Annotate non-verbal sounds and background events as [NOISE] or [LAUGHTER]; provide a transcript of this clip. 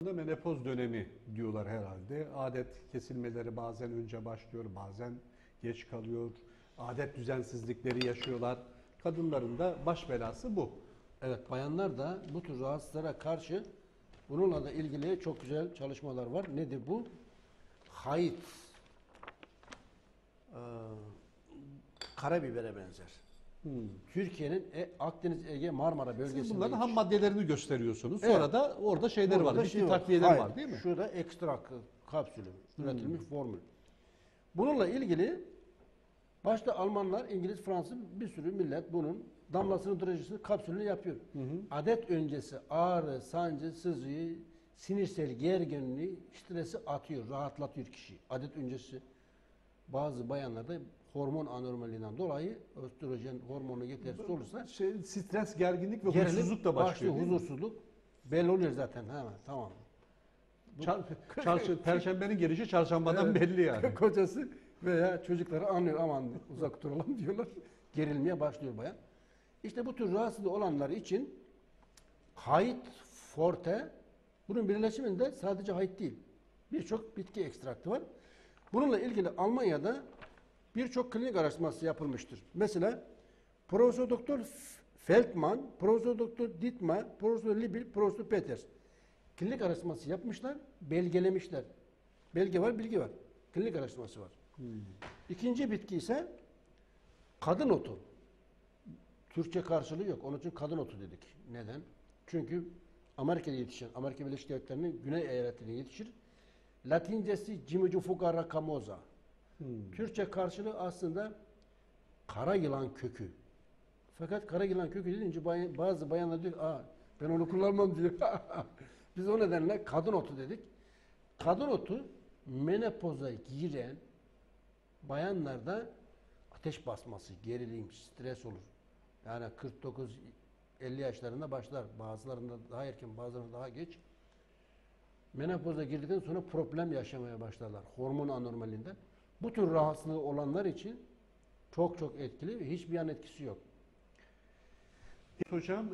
Menopoz dönemi diyorlar herhalde. Adet kesilmeleri bazen önce başlıyor, bazen geç kalıyor. Adet düzensizlikleri yaşıyorlar. Kadınların da baş belası bu. Evet bayanlar da bu tür rahatsızlara karşı bununla da ilgili çok güzel çalışmalar var. Nedir bu? Hayıt. Ee, karabibere benzer. Türkiye'nin e, Akdeniz, Ege, Marmara bölgesinde Siz bunların ham maddelerini gösteriyorsunuz. Evet. Sonra da orada şeyler var, bitki şey Hayır, var değil mi? Hmm. Şurada ekstrak kapsülü, üretilmiş formül. Bununla ilgili başta Almanlar, İngiliz, Fransız bir sürü millet bunun damlasını, drajisini, kapsülünü yapıyor. Adet öncesi ağrı, sancı, sızıyı, sinirsel gerginliği, stresi atıyor, rahatlatıyor kişiyi. Adet öncesi bazı bayanlarda hormon anormalinden dolayı östrojen hormonu yetersiz olursa Şey, stres, gerginlik ve gerilim huzursuzluk da başlıyor. mi? huzursuzluk belli oluyor zaten hemen tamam. Çar- çarşı- [LAUGHS] Perşembenin gelişi çarşambadan Evet. belli yani. [LAUGHS] Kocası veya çocukları anlıyor aman uzak duralım [LAUGHS] diyorlar. Gerilmeye başlıyor bayan. İşte bu tür rahatsızlığı olanlar için Hayt Forte bunun birleşiminde sadece hayt değil. Birçok bitki ekstraktı var. Bununla ilgili Almanya'da birçok klinik araştırması yapılmıştır. Mesela Profesör Doktor Feldman, Profesör Doktor Dietmar, Profesör Libil, Profesör Peters klinik araştırması yapmışlar, belgelemişler. Belge var, bilgi var. Klinik araştırması var. İkinci bitki ise kadın otu. Türkçe karşılığı yok. Onun için kadın otu dedik. Neden? Çünkü Amerika'da yetişen, Amerika Birleşik Devletleri'nin güney eyaletinde yetişir. Latincesi Cimicufuga racamosa. Türkçe karşılığı aslında kara yılan kökü. Fakat kara yılan kökü deyince bazı bayanlar diyor, Aa, ben onu kullanmam diyor. [LAUGHS] Biz o nedenle kadın otu dedik. Kadın otu menopoza giren bayanlarda ateş basması, gerilim, stres olur. Yani 49 50 yaşlarında başlar. Bazılarında daha erken, bazılarında daha geç. Menopoza girdikten sonra problem yaşamaya başlarlar. Hormon anormalinden. Bu tür rahatsızlığı olanlar için çok çok etkili ve hiçbir yan etkisi yok. Hocam